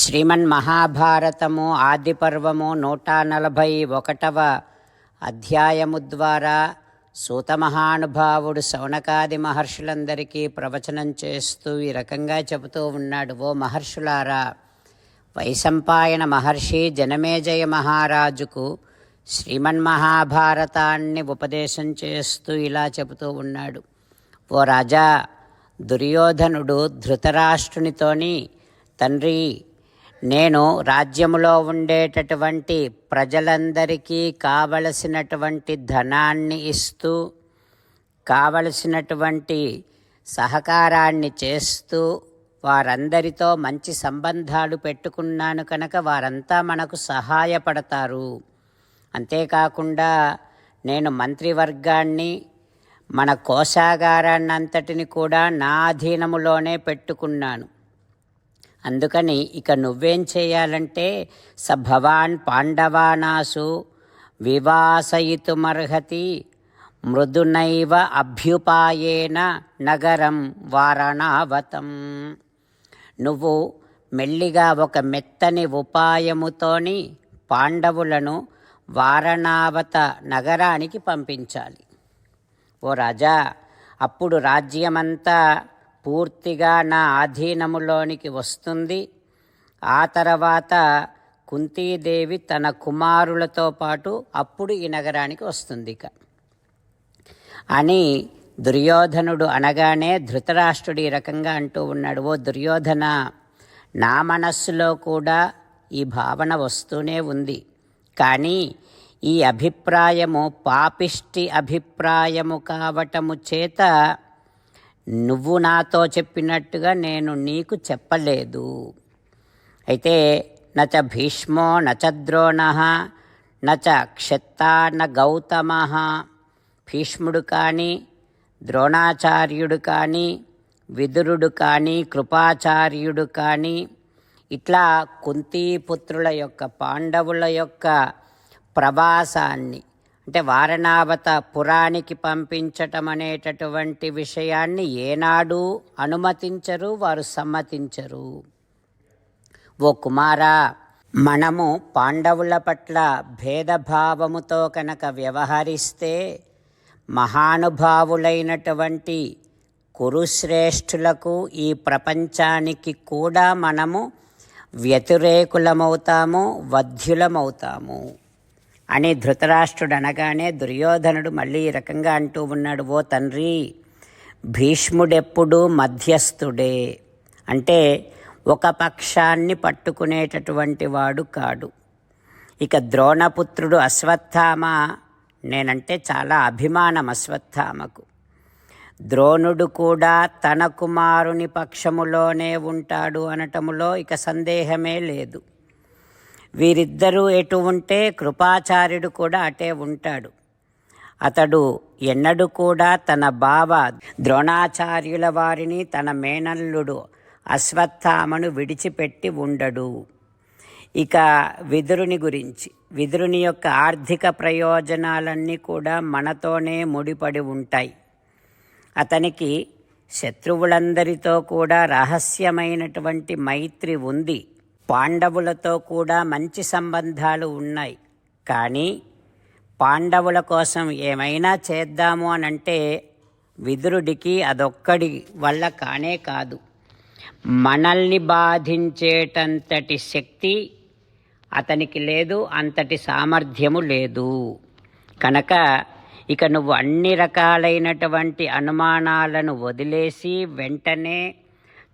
శ్రీమన్ మహాభారతము ఆది పర్వము నూట నలభై ఒకటవ అధ్యాయము ద్వారా సూతమహానుభావుడు శౌనకాది మహర్షులందరికీ ప్రవచనం చేస్తూ ఈ రకంగా చెబుతూ ఉన్నాడు. ఓ మహర్షులారా వైశంపాయన మహర్షి జనమేజయ మహారాజుకు శ్రీమన్మహాభారతాన్ని ఉపదేశం చేస్తూ ఇలా చెబుతూ ఉన్నాడు. ఓ రాజా దుర్యోధనుడు ధృతరాష్ట్రునితోని తండ్రి నేను రాజ్యములో ఉండేటటువంటి ప్రజలందరికీ కావలసినటువంటి ధనాన్ని ఇస్తూ కావలసినటువంటి సహకారాన్ని చేస్తూ వారందరితో మంచి సంబంధాలు పెట్టుకున్నాను కనుక వారంతా మనకు సహాయపడతారు. అంతేకాకుండా నేను మంత్రివర్గాన్ని మన కోశాగారాన్నంతటిని కూడా నా అధీనములోనే పెట్టుకున్నాను. అందుకని ఇక నువ్వేం చేయాలంటే స భవాన్ పాండవానాసు వివాసయితుమర్హతి మృదునైవ అభ్యుపాయేన నగరం వారణావతం. నువ్వు మెల్లిగా ఒక మెత్తని ఉపాయముతోని పాండవులను వారణావత నగరానికి పంపించాలి. ఓ రాజా అప్పుడు రాజ్యమంతా పూర్తిగా నా ఆధీనములోనికి వస్తుంది. ఆ తర్వాత కుంతీదేవి తన కుమారులతో పాటు అప్పుడు ఈ నగరానికి వస్తుంది ఇక. అని దుర్యోధనుడు అనగానే ధృతరాష్ట్రుడు ఈ రకంగా అంటూ ఉన్నాడు ఓ దుర్యోధన నా మనస్సులో కూడా ఈ భావన వస్తూనే ఉంది. కానీ ఈ అభిప్రాయము పాపిష్టి అభిప్రాయము కావటము చేత నువ్వు నాతో చెప్పినట్టుగా నేను నీకు చెప్పలేదు. అయితే నచ భీష్మో నచ ద్రోణ నచ క్షత్తా న గౌతమ. భీష్ముడు కానీ ద్రోణాచార్యుడు కానీ విదురుడు కానీ కృపాచార్యుడు కానీ ఇట్లా కుంతీపుత్రుల యొక్క పాండవుల యొక్క ప్రవాసాన్ని అంటే వారణావత పురానికి పంపించటం అనేటటువంటి విషయాన్ని ఏనాడు అనుమతించరు వారు సమ్మతించరు. ఓ కుమారా మనము పాండవుల పట్ల భేదభావముతో కనుక వ్యవహరిస్తే మహానుభావులైనటువంటి కురుశ్రేష్ఠులకు ఈ ప్రపంచానికి కూడా మనము వ్యతిరేకులమవుతాము వధ్యులమవుతాము. అని ధృతరాష్ట్రుడు అనగానే దుర్యోధనుడు మళ్ళీ ఈ రకంగా అంటూ ఉన్నాడు ఓ తండ్రి భీష్ముడెప్పుడు మధ్యస్థుడే. అంటే ఒక పక్షాన్ని పట్టుకునేటటువంటి వాడు కాడు. ఇక ద్రోణపుత్రుడు అశ్వత్థామ నేనంటే చాలా అభిమానం అశ్వత్థామకు. ద్రోణుడు కూడా తన కుమారుని పక్షములోనే ఉంటాడు అనటములో ఇక సందేహమే లేదు. వీరిద్దరూ ఎటు ఉంటే కృపాచార్యుడు కూడా అటే ఉంటాడు. అతడు ఎన్నడూ కూడా తన బావ ద్రోణాచార్యుల వారిని తన మేనల్లుడు అశ్వత్థామను విడిచిపెట్టి ఉండడు. ఇక విదురుని గురించి విదురుని యొక్క ఆర్థిక ప్రయోజనాలన్నీ కూడా మనతోనే ముడిపడి ఉంటాయి. అతనికి శత్రువులందరితో కూడా రహస్యమైనటువంటి మైత్రి ఉంది. పాండవులతో కూడా మంచి సంబంధాలు ఉన్నాయి. కానీ పాండవుల కోసం ఏమైనా చేద్దాము అని అంటే విదురుడికి అదొక్కడి వల్ల కానే కాదు. మనల్ని బాధించేటంతటి శక్తి అతనికి లేదు అంతటి సామర్థ్యము లేదు. కనుక ఇక నువ్వు అన్ని రకాలైనటువంటి అనుమానాలను వదిలేసి వెంటనే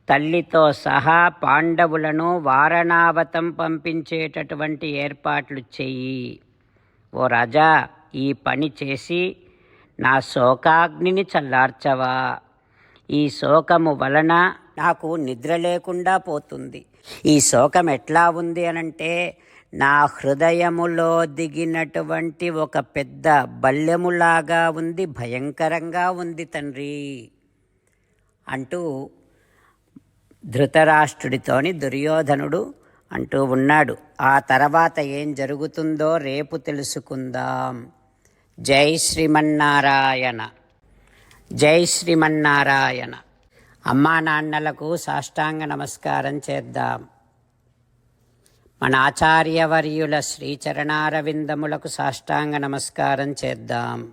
తల్లితో సహా పాండవులను వారణావతం పంపించేటటువంటి ఏర్పాట్లు చెయ్యి. ఓ రాజా ఈ పని చేసి నా శోకాగ్నిని చల్లార్చవా. ఈ శోకము వలన నాకు నిద్ర లేకుండా పోతుంది. ఈ శోకం ఎట్లా ఉంది అనంటే నా హృదయములో దిగినటువంటి ఒక పెద్ద బల్లెములాగా ఉంది భయంకరంగా ఉంది తండ్రి. అంటూ ధృతరాష్ట్రుడితోని దుర్యోధనుడు అంటూ ఉన్నాడు. ఆ తర్వాత ఏం జరుగుతుందో రేపు తెలుసుకుందాం. జై శ్రీమన్నారాయణ. జై శ్రీమన్నారాయణ. అమ్మా నాన్నలకు సాష్టాంగ నమస్కారం చేద్దాం. మన ఆచార్యవర్యుల శ్రీచరణారవిందములకు సాష్టాంగ నమస్కారం చేద్దాం.